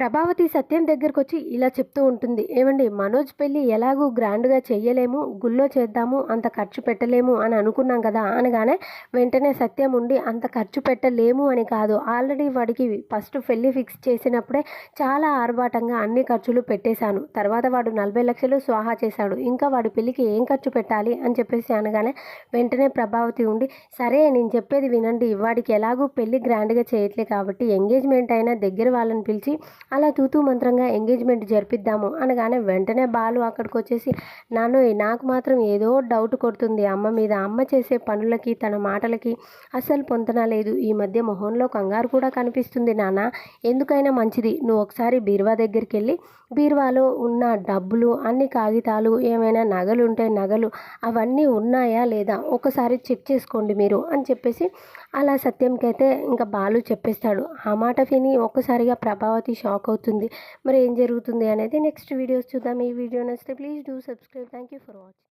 ప్రభావతి సత్యం దగ్గరకు వచ్చి ఇలా చెప్తూ ఉంటుంది. ఏమండి మనోజ్ పెళ్ళి ఎలాగూ గ్రాండ్గా చెయ్యలేము గుళ్ళో చేద్దాము అంత ఖర్చు పెట్టలేము అని అనుకున్నాం కదా అనగానే వెంటనే సత్యం ఉండి అంత ఖర్చు పెట్టలేము అని కాదు. ఆల్రెడీ వాడికి ఫస్ట్ పెళ్ళి ఫిక్స్ చేసినప్పుడే చాలా ఆర్భాటంగా అన్ని ఖర్చులు పెట్టేశాను. తర్వాత వాడు నలభై లక్షలు స్వాహా చేశాడు. ఇంకా వాడి పెళ్ళికి ఏం ఖర్చు పెట్టాలి అని చెప్పేసి అనగానే వెంటనే ప్రభావతి ఉండి సరే నేను చెప్పేది వినండి వాడికి ఎలాగూ పెళ్ళి గ్రాండ్గా చేయట్లే కాబట్టి ఎంగేజ్మెంట్ అయినా దగ్గర వాళ్ళని పిలిచి అలా తూతూ మంత్రంగా ఎంగేజ్మెంట్ జరిపిద్దాము అనగానే వెంటనే బాలు అక్కడికి వచ్చేసి నాన్న నాకు మాత్రం ఏదో డౌట్ కొడుతుంది. అమ్మ మీద అమ్మ చేసే పనులకి తన మాటలకి అస్సలు పొంతన లేదు. ఈ మధ్య మొహంలో కంగారు కూడా కనిపిస్తుంది నాన్న. ఎందుకైనా మంచిది. నువ్వు ఒకసారి బీరువా దగ్గరికి వెళ్ళి బీరువాలో ఉన్న డబ్బులు అన్ని కాగితాలు ఏమైనా నగలు ఉంటే నగలు అవన్నీ ఉన్నాయా లేదా ఒకసారి చెక్ చేసుకోండి మీరు అని చెప్పేసి అలా సత్యంకైతే ఇంకా బాలు చెప్పేస్తాడు. ఆ మాట విని ఒక్కసారిగా ప్రభావతి షాక్ అవుతుంది మరి ఏం జరుగుతుంది అనేది నెక్స్ట్ వీడియోస్ చూద్దాం. ఈ వీడియో నచ్చితే please do subscribe. Thank you for watching.